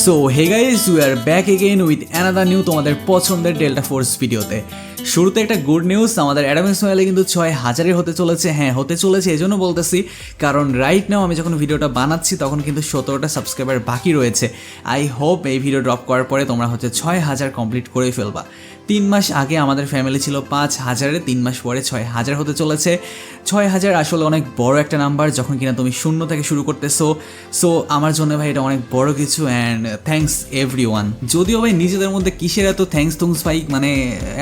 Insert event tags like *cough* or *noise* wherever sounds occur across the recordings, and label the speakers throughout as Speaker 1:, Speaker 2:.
Speaker 1: So hey guys we are back again with another new তোমাদের পছন্দের delta force ভিডিওতে। শুরুতে একটা গুড নিউজ আমাদের অ্যাডামেন্স মোবাইলে কিন্তু ছয় হাজারের হতে চলেছে। হ্যাঁ হতে চলেছে এই জন্য বলতেছি, কারণ রাইট নাও আমি যখন ভিডিওটা বানাচ্ছি, তখন কিন্তু সতেরোটা সাবস্ক্রাইবার বাকি রয়েছে। আই হোপ এই ভিডিও ড্রপ করার পরে তোমরা হচ্ছে ছয় হাজার কমপ্লিট করে ফেলবা। তিন মাস আগে আমাদের ফ্যামিলি ছিল পাঁচ হাজারে, তিন মাস পরে ছয় হাজার হতে চলেছে। ছয় হাজার আসলে অনেক বড় একটা নাম্বার যখন কিনা তুমি শূন্য থেকে শুরু করতেছো। সো আমার জন্য ভাই এটা অনেক বড় কিছু অ্যান্ড থ্যাঙ্কস এভরি ওয়ান যদিও ভাই নিজেদের মধ্যে কিসের এত থ্যাঙ্কস থুংস ভাই? মানে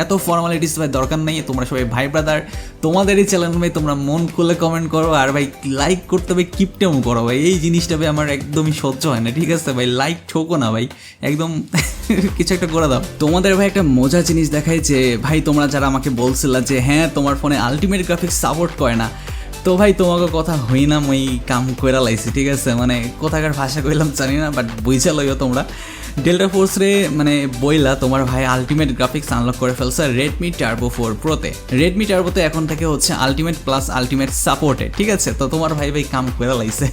Speaker 1: এত ফর্মালিটিস ভাই দরকার নেই, তোমরা সবাই ভাই ব্রাদার তোমাদেরই চ্যানেল ভাই, তোমরা মন খুলে কমেন্ট করো। আর ভাই লাইক করতে হবে কিপটেমও করো ভাই। এই জিনিসটা ভাই আমার একদমই সহ্য হয় না, ঠিক আছে ভাই? লাইক ঠোকো না ভাই। একদম কিছু একটা করে দাও। তোমাদের ভাই একটা মজার জিনিস দেখাই যে, ভাই, তোমরা যারা আমাকে বলছিল যে হ্যাঁ তোমার ফোনে আলটিমেট গ্রাফিক্স সাপোর্ট করে না, তো ভাই, তোমাকে কথা হই না, মই কাম কইরা লাইছি, ঠিক আছে? মানে কোথাকার ভাষা কইলাম জানি না বাট বুঝা লইও তোমরা। ডেল্টা ফোর্স রে মানে বইলা তোমার ভাই আলটিমেট গ্রাফিক্স আনলক করে ফেলছে রেডমি টার্বো ফোর প্রোতে রেডমি টার্বোতে এখন থেকে হচ্ছে আলটিমেট প্লাস আলটিমেট সাপোর্টে ঠিক আছে? তো তোমার ভাই ভাই, কাম করে লাইছে।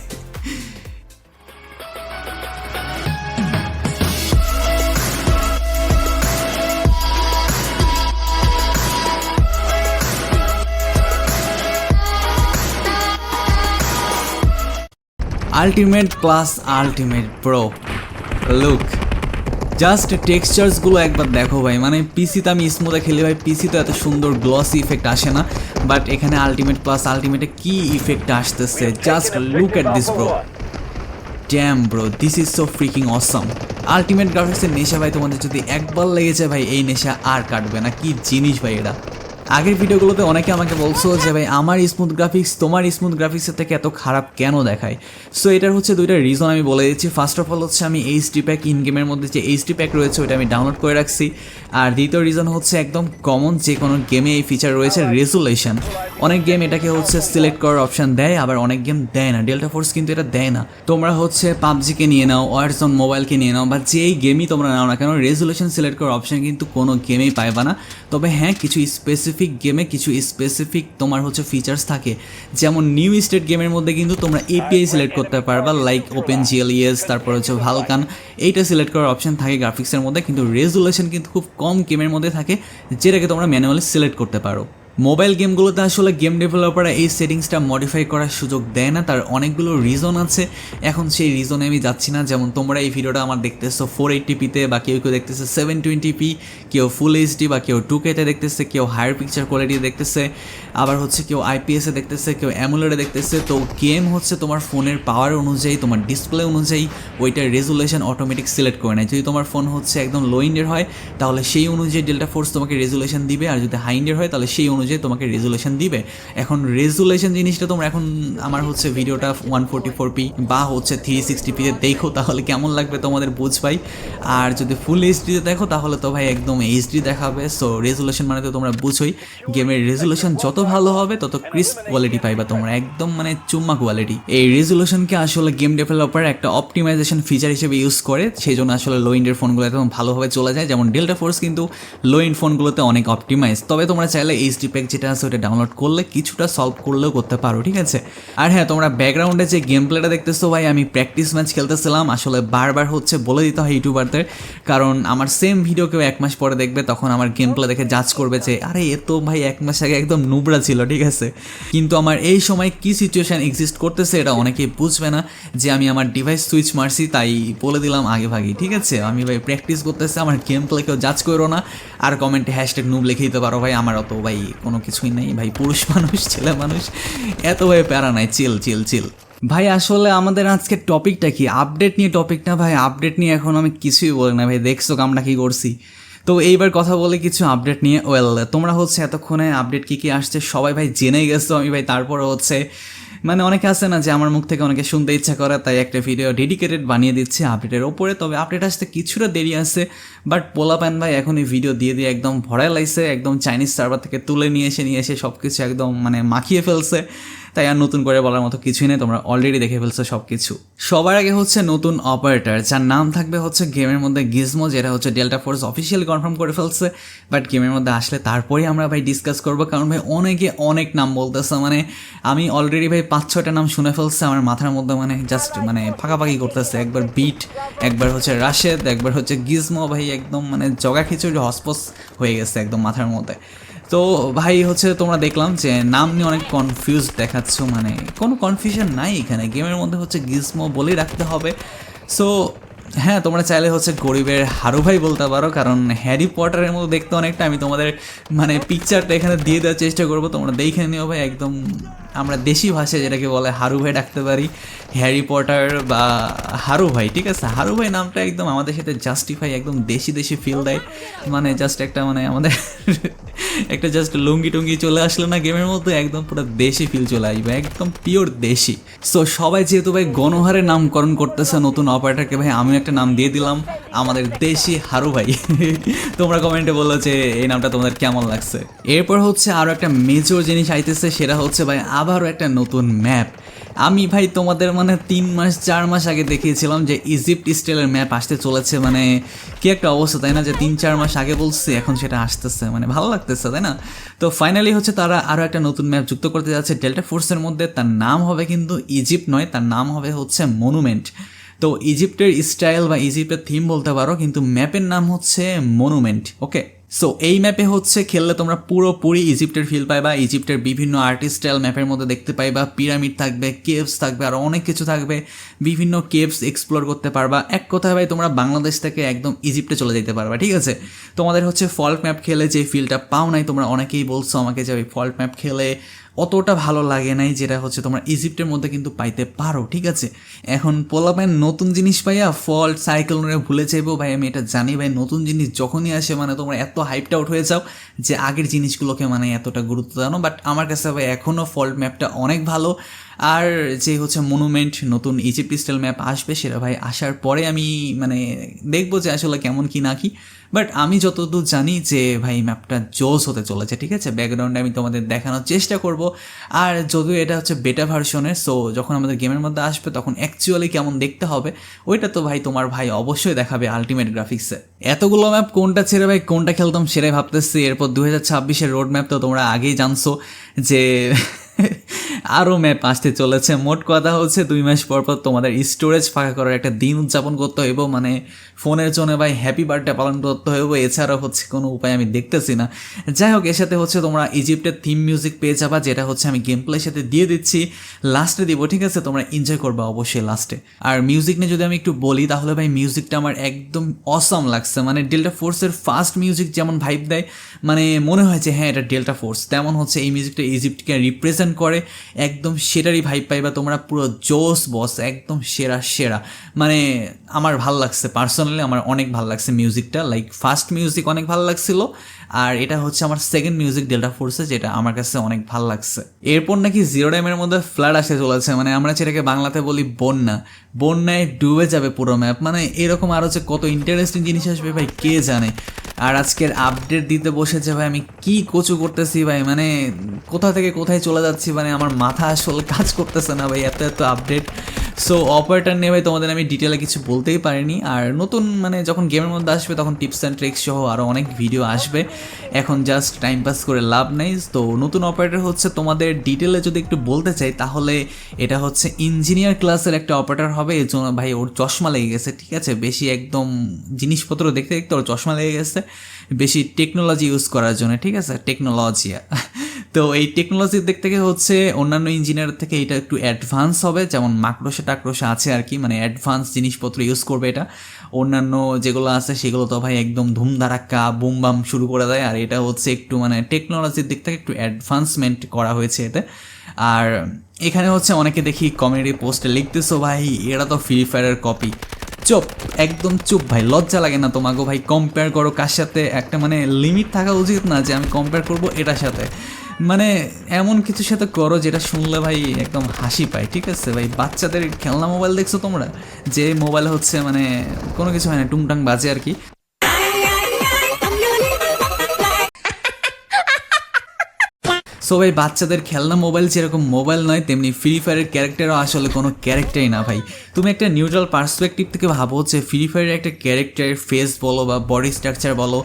Speaker 1: Ultimate plus ultimate pro look just টেক্সচার্সগুলো একবার দেখো ভাই। মানে পিসিতে আমি স্মুথে খেলি ভাই। পিসি তো এত সুন্দর গ্লসি ইফেক্ট আসে না। বাট এখানে আলটিমেট প্লাস আলটিমেটে কি ইফেক্ট আসতেছে? Just look at this bro damn bro this is so freaking awesome ultimate গ্রাফিক্সের নেশা ভাই, তোমাদের যদি একবার লেগেছে ভাই, এই নেশা আর কাটবে না। কি জিনিস ভাই এটা? আগের ভিডিওগুলোতে অনেকে আমাকে বলছো যে, ভাই, আমার স্মুথ গ্রাফিক্স তোমার স্মুথ গ্রাফিক্সের থেকে এত খারাপ কেন দেখায়? সো এটার হচ্ছে দুইটা রিজন আমি বলে দিচ্ছি। ফার্স্ট অফ অল হচ্ছে আমি এইচডি প্যাক ইন গেমের মধ্যে যে এইচডি প্যাক রয়েছে, ওইটা আমি ডাউনলোড করে রাখছি। আর দ্বিতীয় রিজন হচ্ছে একদম কমন যে কোনো গেমে এই ফিচার রয়েছে রেজুলেশন অনেক গেম এটাকে হচ্ছে সিলেক্ট করার অপশান দেয়, আবার অনেক গেম দেয় না। ডেল্টা ফোর্স কিন্তু এটা দেয় না। তোমরা হচ্ছে পাবজিকে নিয়ে নাও ওয়ারজোন মোবাইলকে নিয়ে নাও, বা যেই গেমই তোমরা নাও না কেন রেজুলেশন সিলেক্ট করার অপশন কিন্তু কোনো গেমেই পাইবা না। তবে হ্যাঁ কিছু স্পেসিফিক গেমে কিছু স্পেসিফিক তোমার হচ্ছে ফিচার্স থাকে। যেমন নিউ স্টেট গেমের মধ্যে কিন্তু তোমরা এপিআই সিলেক্ট করতে পারবা লাইক ওপেন জিএলইএস তারপর হচ্ছে ভালকান এইটা সিলেক্ট করার অপশন থাকে গ্রাফিক্সের মধ্যে, কিন্তু রেজুলেশন কিন্তু খুব কম গেমের মধ্যে থাকে, যেটাকে তোমরা ম্যানুয়ালি সিলেক্ট করতে পারো। মোবাইল গেমগুলোতে আসলে গেম ডেভেলপাররা এই সেটিংসটা মডিফাই করার সুযোগ দেয় না, তার অনেকগুলো রিজন আছে। এখন সেই রিজনে আমি যাচ্ছি না, যেমন তোমরা এই ভিডিওটা আমার দেখতেছো ফোর এইটটিপিতে বা কেউ কেউ দেখতেছে সেভেন টোয়েন্টিপি কেউ ফুল এইচডি বা কেউ টু কেতে দেখতেছে, কেউ হায়ার পিকচার কোয়ালিটি দেখতেছে, আবার হচ্ছে কেউ আইপিএসে দেখতেছে, কেউ অ্যামুলেটে দেখতেছে। তো গেম হচ্ছে তোমার ফোনের পাওয়ার অনুযায়ী, তোমার ডিসপ্লে অনুযায়ী, ওইটার রেজুলেশন অটোমেটিক সিলেক্ট করে নেয়। যদি তোমার ফোন হচ্ছে একদম লো ইন্ডের হয়, তাহলে সেই অনুযায়ী ডেল্টা ফোর্স তোমাকে রেজুলেশন দিবে, আর যদি হাই ইন্ডের হয়, তাহলে সেই অনুযায়ী তোমাকে রেজুলেশন দিবে। এখন রেজুলেশন জিনিসটা তোমরা এখন আমার হচ্ছে ভিডিওটা ওয়ান ফোর্টি ফোর পি বা হচ্ছে থ্রি সিক্সটি পিতে দেখো, তাহলে কেমন লাগবে তোমাদের বুঝ পাই আর যদি ফুল এইচডিতে দেখো, তাহলে তো ভাই একদম এইচডি দেখাবে। সো রেজুলেশন মানে তো তোমরা বুঝোই। গেমের রেজুলেশন যত ভালো হবে, তত ক্রিস্প কোয়ালিটি পাইবা তোমরা। একদম মানে চুম্মা কোয়ালিটি এই রেজুলেশনকে আসলে গেম ডেভেলপার একটা অপটিমাইজেশন ফিচার হিসেবে ইউজ করে সেই জন্য আসলে লো ইন্ডের ফোনগুলো একদম ভালোভাবে চলে যায়। যেমন ডেল্টা ফোর্স কিন্তু লো ইন্ড ফোনগুলোতে অনেক অপটিমাইজ তবে তোমরা চাইলে এইচডি প্যাক যেটা আছে ওটা ডাউনলোড করলে কিছুটা সলভ করলেও করতে পারো, ঠিক আছে? আর হ্যাঁ তোমরা ব্যাকগ্রাউন্ডে যে গেম প্লেটা দেখতেছো ভাই, আমি প্র্যাকটিস ম্যাচ খেলতেছিলাম। আসলে বারবার হচ্ছে বলে দিতে হয় ইউটিউবারদের কারণ আমার সেম ভিডিও কেউ এক মাস পরে দেখবে, তখন আমার গেম প্লে দেখে জাজ করবে যে, আরে, এ তো ভাই এক মাস আগে একদম নুবরা ছিল ঠিক আছে? কিন্তু আমার এই সময় কি সিচুয়েশন এক্সিস্ট করতেছে এটা অনেকেই বুঝবে না, যে আমি আমার ডিভাইস সুইচ মারছি, তাই বলে দিলাম আগে ভাগে, ঠিক আছে? আমি ভাই প্র্যাকটিস করতেছে, আমার গেম প্লে কেউ জাজ করো না। আর কমেন্টে হ্যাশট্যাগ নুব লিখে দিতে পারো ভাই আমার অত ভাই কোনো কিছুই নেই। ভাই, পুরুষ মানুষ, ছেলে মানুষ, এত ভাই প্যারা নাই। চিল চিল চিল। ভাই, আসলে আমাদের আজকের টপিকটা কি? আপডেট নিয়ে টপিক না ভাই? আপডেট নিয়ে এখন আমি কিছুই বলি না ভাই। দেখছ আমরা কি করছি? তো এইবার কথা বলে কিছু আপডেট নিয়ে। ওয়েল, তোমরা হচ্ছে এতক্ষণে আপডেট কী কী আসছে সবাই ভাই জেনে গেছো। আমি ভাই, তারপরে হচ্ছে মানে অনেকে আছে না যে আমার মুখ থেকে অনেকে শুনতে ইচ্ছা করে, তাই একটা ভিডিও ডেডিকেটেড বানিয়ে দিচ্ছে আপডেটের ওপরে। তবে আপডেট আসতে কিছুটা দেরি আছে বাট পোলা প্যান ভাই এখন এই ভিডিও দিয়ে দিয়ে একদম ভরায় লাইছে, একদম চাইনিজ সার্ভার থেকে তুলে নিয়ে এসে নিয়ে এসে সব কিছু একদম মানে মাখিয়ে ফেলছে। তাই আর নতুন করে বলার মতো কিছুই নেই, তোমরা অলরেডি দেখে ফেলছো সব কিছু সবার আগে হচ্ছে নতুন অপারেটর যার নাম থাকবে হচ্ছে গেমের মধ্যে গিজমো যেটা হচ্ছে ডেল্টা ফোর্স অফিসিয়ালি কনফার্ম করে ফেলছে বাট গেমের মধ্যে আসলে তারপরেই আমরা ভাই ডিসকাস করব, কারণ ভাই অনেকে অনেক নাম বলতেছে মানে আমি অলরেডি ভাই পাঁচ ছটা নাম শুনে ফেলছে, আমার মাথার মধ্যে মানে জাস্ট মানে ফাঁকাফাঁকি করতেছে, একবার বিট একবার হচ্ছে রাশেদ একবার হচ্ছে গিজমো ভাই একদম মানে জগা খিচুড়ি হসপস হয়ে গেছে একদম মাথার মধ্যে। তো ভাই, হচ্ছে তোমরা দেখলাম যে নাম নিয়ে অনেক কনফিউজ দেখাচ্ছ মানে কোনো কনফিউশন নাই এখানে। গেমের মধ্যে হচ্ছে গিজমো বলেই রাখতে হবে। সো হ্যাঁ তোমরা চাইলে হচ্ছে গরিবের হারু ভাই বলতে পারো, কারণ হ্যারি পটারের মতো দেখতে অনেকটা আমি তোমাদের মানে পিকচারটা এখানে দিয়ে দেওয়ার চেষ্টা করব। তোমরা দেখে নিও ভাই, একদম আমরা দেশি ভাষায় যেটাকে বলে হারু ভাই ডাকতে পারি, হ্যারি পটার বা হারু ভাই, ঠিক আছে? হারু ভাই নামটা একদম আমাদের সাথে জাস্টিফাই একদম দেশি দেশি ফিল দেয়। মানে জাস্ট একটা মানে আমাদের *laughs* একটা জাস্ট লুঙ্গি টুঙ্গি চলে আসলো না গেমের মধ্যে একদম পুরো দেশি ফিল চলে আসবে, একদম পিওর দেশি। সো সবাই যেহেতু ভাই গণহারে নামকরণ করতেছে নতুন অপারেটরকে ভাই আমিও একটা নাম দিয়ে দিলাম, আমাদের দেশি হারু ভাই। *laughs* তোমরা কমেন্টে বলল যে এই নামটা তোমাদের কেমন লাগছে। এরপর হচ্ছে আরও একটা মেজর জিনিস আইতেছে, সেটা হচ্ছে ভাই আবারও একটা নতুন ম্যাপ আমি ভাই তোমাদের মানে তিন মাস, চার মাস আগে দেখিয়েছিলাম যে ইজিপ্ট স্টাইলের ম্যাপ আসতে চলেছে মানে কি একটা অবস্থা, তাই না? যে তিন, চার মাস আগে বলছি, এখন সেটা আসতেছে মানে ভালো লাগতেছে, তাই না? তো ফাইনালি হচ্ছে তারা আরও একটা নতুন ম্যাপ যুক্ত করতে যাচ্ছে। ডেল্টা ফোর্সের মধ্যে তার নাম হবে কিন্তু ইজিপ্ট নয়, তার নাম হবে হচ্ছে মনুমেন্ট তো ইজিপ্টের স্টাইল বা ইজিপ্টের থিম বলতে পারো, কিন্তু ম্যাপের নাম হচ্ছে মনুমেন্ট ওকে সো এই ম্যাপে হচ্ছে খেললে তোমরা পুরোপুরি ইজিপ্টের ফিল পাইবা। ইজিপ্টের বিভিন্ন আর্টিস্টাইল ম্যাপের মধ্যে দেখতে পাইবা। পিরামিড থাকবে কেভস থাকবে, আর অনেক কিছু থাকবে। বিভিন্ন কেভস এক্সপ্লোর করতে পারবা। এক কথায় ভাই, তোমরা বাংলাদেশ থেকে একদম ইজিপ্টে চলে যেতে পারবা, ঠিক আছে? তোমাদের হচ্ছে ফল্ট ম্যাপ খেলে যে ফিলটা পাও নাই, তোমরা অনেকেই বলছো আমাকে যে ওই ফল্ট ম্যাপ খেলে অতটা ভালো লাগে নাই, যেটা হচ্ছে তোমরা ইজিপ্টের মধ্যে কিন্তু পাইতে পারো, ঠিক আছে? এখন পোলাপাইন নতুন জিনিস পাইয়া ফল্ট সাইকেল ভুলে চাইব ভাই, আমি এটা জানি, ভাই, নতুন জিনিস যখনই আসে মানে তোমরা এত হাইপটা আউট হয়ে যাও যে আগের জিনিসগুলোকে মানে এতটা গুরুত্ব দাও বাট আমার কাছে, ভাই এখনও ফল্ট ম্যাপটা অনেক ভালো। আর যে হচ্ছে মনুমেন্ট নতুন ইজিপ্ট স্টাইল ম্যাপ আসবে সেটা ভাই আসার পরে আমি মানে দেখব যে আসলে কেমন কি না কি। বাট আমি যতদূর জানি যে ভাই ম্যাপটা জোস হতে চলেছে, ঠিক আছে? ব্যাকগ্রাউন্ডে আমি তোমাদের দেখানোর চেষ্টা করব। আর যদিও এটা হচ্ছে বেটা ভার্সনের সো যখন আমাদের গেমের মধ্যে আসবে তখন অ্যাকচুয়ালি কেমন দেখতে হবে, ওইটা তো ভাই তোমার ভাই অবশ্যই দেখাবে আলটিমেট গ্রাফিক্সে এতগুলো ম্যাপ কোনটা ছেড়ে ভাই, কোনটা খেলতাম সেটাই ভাবতেছি। এরপর দু হাজার ছাব্বিশের রোড ম্যাপ তো তোমরা আগেই জানছো যে আরও ম্যাপ আসতে চলেছে। মোট কথা হচ্ছে দুই মাস পর পর তোমাদের স্টোরেজ ফাঁকা করার একটা দিন উদযাপন করতে হইব। মানে ফোনের জন্য ভাই হ্যাপি বার্থডে পালন করতে হইব এছাড়াও হচ্ছে কোনো উপায় আমি দেখতেছি না। যাই হোক, এর সাথে হচ্ছে তোমরা ইজিপ্টের থিম মিউজিক পেয়ে যাবা, যেটা হচ্ছে আমি গেম প্লের সাথে দিয়ে দিচ্ছি। লাস্টে দিব, ঠিক আছে? তোমরা এনজয় করবে অবশ্যই লাস্টে আর মিউজিক নিয়ে যদি আমি একটু বলি, তাহলে ভাই মিউজিকটা আমার একদম অসম লাগছে। মানে ডেল্টা ফোর্সের ফার্স্ট মিউজিক যেমন ভাইব দেয় মানে মনে হয় যে হ্যাঁ এটা ডেল্টা ফোর্স তেমন হচ্ছে এই মিউজিকটা ইজিপ্টকে রিপ্রেজেন্ট করে। একদম সেটারই ভাইব পাইবা তোমরা, পুরো জোস বস একদম সেরা সেরা। মানে আমার ভালো লাগছে পার্সোনালি আমার অনেক ভালো লাগছে মিউজিকটা লাইক ফার্স্ট মিউজিক অনেক ভালো লাগছিল আর এটা হচ্ছে আমার সেকেন্ড মিউজিক ডেল্টা ফোর্সে যেটা আমার কাছে অনেক ভালো লাগছে। এরপর নাকি জিরো টাইমের মধ্যে ফ্লাড আসে চলেছে মানে আমরা যেটাকে বাংলাতে বলি বন্যা। বন্যায় ডুবে যাবে পুরো ম্যাপ মানে এরকম আরও যে কত ইন্টারেস্টিং জিনিস আসবে ভাই, কে জানে? আর আজকের আপডেট দিতে বসেছে ভাই, আমি কি কচু করতেছি ভাই মানে কোথা থেকে কোথায় চলে যাচ্ছি মানে আমার মাথা আসলে কাজ করতেছে না ভাই, এত এত আপডেট সো অপারেটার নিয়ে ভাই, তোমাদের আমি ডিটেলে কিছু বলতেই পারিনি। আর নতুন মানে যখন গেমের মধ্যে আসবে, তখন টিপস অ্যান্ড ট্রিক্স সহ আরও অনেক ভিডিও আসবে। এখন জাস্ট টাইম পাস করে লাভ নেই। তো নতুন অপারেটর হচ্ছে তোমাদের ডিটেলে যদি একটু বলতে চাই, তাহলে এটা হচ্ছে ইঞ্জিনিয়ার ক্লাসের একটা অপারেটর হবে। এর জন্য ভাই ওর চশমা লেগে গেছে, ঠিক আছে? বেশি একদম জিনিসপত্র দেখতে দেখতে ওর চশমা লেগে গেছে। বেশি টেকনোলজি ইউজ করার জন্য, ঠিক আছে? টেকনোলজিয়া তো এই টেকনোলজির দিক থেকে হচ্ছে অন্যান্য ইঞ্জিনিয়ার থেকে এটা একটু অ্যাডভান্স হবে, যেমন মাকড়সা টাকরোসা আছে আর কি মানে অ্যাডভান্স জিনিসপত্র ইউজ করবে এটা। অন্যান্য যেগুলো আছে সেগুলো তো ভাই একদম ধুমধারাক্কা বুম বাম শুরু করে দেয়, আর এটা হচ্ছে একটু মানে টেকনোলজির দিক থেকে একটু অ্যাডভান্সমেন্ট করা হয়েছে এতে। আর এখানে হচ্ছে অনেকে দেখি কমেডি পোস্টে লিখতেছো, ভাই, এরা তো ফ্রি ফায়ারের কপি চুপ, একদম চুপ ভাই, লজ্জা লাগে না তোমাকে ভাই। কম্পেয়ার করো কার সাথে, একটা মানে লিমিট থাকা উচিত না যে আমি কম্পেয়ার করব এটার সাথে। মানে এমন কিছু সাথে করো যেটা শুনলে ভাই একদম হাসি পায়, ঠিক আছে? ভাই, বাচ্চাদের খেলনা মোবাইল দেখছ তোমরা? যে মোবাইল হচ্ছে মানে কোনো কিছু হয় না, টুংটাং বাজে আর কি। সো ভাই বাচ্চাদের খেলনা মোবাইল যেরকম মোবাইল নয়, তেমনি ফ্রি ফায়ারের ক্যারেক্টারও আসলে কোনো ক্যারেক্টারই না ভাই। তুমি একটা নিউট্রাল পার্সপেক্টিভ থেকে ভাবো যে ফ্রি ফায়ারের একটা ক্যারেক্টার ফেস বলো বা বডি স্ট্রাকচার বলো,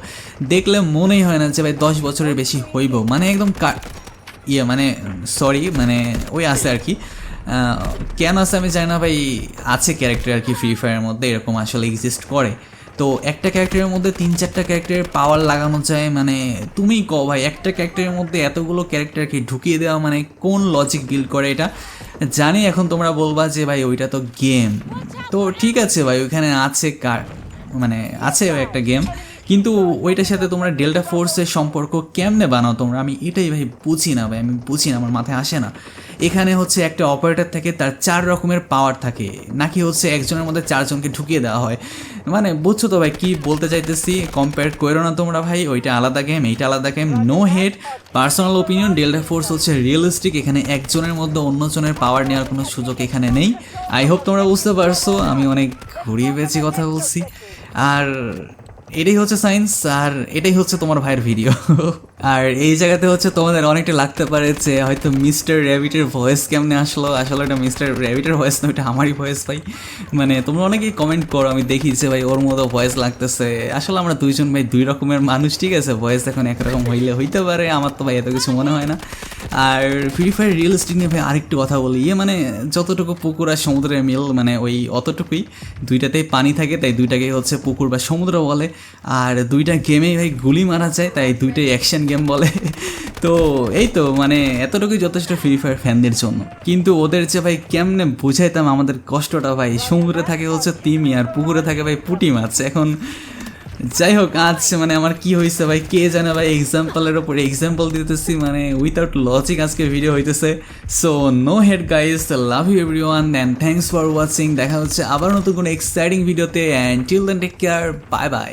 Speaker 1: দেখলে মনেই হয় না যে ভাই দশ বছরের বেশি হইব। মানে একদম ইয়ে মানে সরি মানে ওই আছে আর কি। কেন আছে আমি জানি না ভাই, আছে ক্যারেক্টার আর কি ফ্রি ফায়ারের মধ্যে, এরকম আসলে এক্সিস্ট করে। তো একটা ক্যারেক্টারের মধ্যে তিন চারটা ক্যারেক্টারের পাওয়ার লাগানো যায় মানে তুমি ক ভাই, একটা ক্যারেক্টারের মধ্যে এতগুলো ক্যারেক্টারকে ঢুকিয়ে দেওয়া মানে কোন লজিক বিল্ড করে এটা? জানি এখন তোমরা বলবা যে ভাই ওইটা তো গেম তো ঠিক আছে ভাই, ওইখানে আছে কার? মানে আছে একটা গেম কিন্তু ওইটার সাথে তোমরা ডেল্টা ফোর্সের সম্পর্ক কেমনে বানাও তোমরা? আমি এটাই ভাই বুঝি না ভাই, আমি বুঝি না, আমার মাথায় আসে না। এখানে হচ্ছে একটা অপারেটর থাকে, তার চার রকমের পাওয়ার থাকে। নাকি হচ্ছে একজনের মধ্যে চারজনকে ঢুকিয়ে দেওয়া হয়। মানে বুঝছ তো ভাই, কি বলতে চাইতেছি? কম্পেয়ার করো না তোমরা ভাই, ওইটা আলাদা গেম এইটা আলাদা game no hate personal opinion Delta Force হচ্ছে রিয়েলিস্টিক এখানে একজনের মধ্যে অন্যজনের পাওয়ার নেওয়ার কোনো সুযোগ এখানে নেই। আই হোপ তোমরা বুঝতে পারছ, আমি অনেক ঘুরিয়ে পেয়েছি কথা বলছি। আর এটাই হচ্ছে সায়েন্স আর এটাই হচ্ছে তোমার ভাইয়ের ভিডিও আর এই জায়গাতে হচ্ছে তোমাদের অনেকটা লাগতে পারে যে হয়তো মিস্টার র্যাবিটের ভয়েস কেমনে আসলো? আসলে এটা মিস্টার র্যাবিটের ভয়েস না, ওটা আমারই ভয়েস ভাই। মানে তোমরা অনেকেই কমেন্ট করো, আমি দেখি যে ভাই ওর মতো ভয়েস লাগতেছে। আসলে আমরা দুইজন ভাই দুই রকমের মানুষ, ঠিক আছে? ভয়েস এখন একরকম হইলে হইতে পারে, আমার তো ভাই এত কিছু মনে হয় না। আর ফ্রি ফায়ার রিয়েলিস্টিক নিয়ে ভাই আরেকটু কথা বলি। ইয়ে মানে যতটুকু পুকুর আর সমুদ্রের মিল মানে ওই অতটুকুই। দুইটাতেই পানি থাকে, তাই দুইটাকেই হচ্ছে পুকুর বা সমুদ্র বলে। আর দুইটা গেমেই ভাই গুলি মারা যায়, তাই দুইটাই অ্যাকশন গেম বলে। তো এই তো মানে এতটুকুই যথেষ্ট ফ্রি ফায়ার ফ্যানদের জন্য। কিন্তু ওদের যে ভাই কেমনে বুঝাইতাম আমাদের কষ্টটা ভাই, সমুদ্রে থাকে হচ্ছে তিমি আর পুকুরে থাকে ভাই পুটি মাছ। এখন যাই হোক, আজ মানে আমার কি হয়েছে ভাই, কে জানে ভাই এক্সাম্পলের ওপরে এক্সাম্পল দিতেছি মানে উইথাউট লজিক আজকে ভিডিও হইতেছে। So no hate guys love you everyone and thanks for watching দেখা হচ্ছে আবার নতুন কোনো এক্সাইটিং ভিডিওতে and till then take care bye bye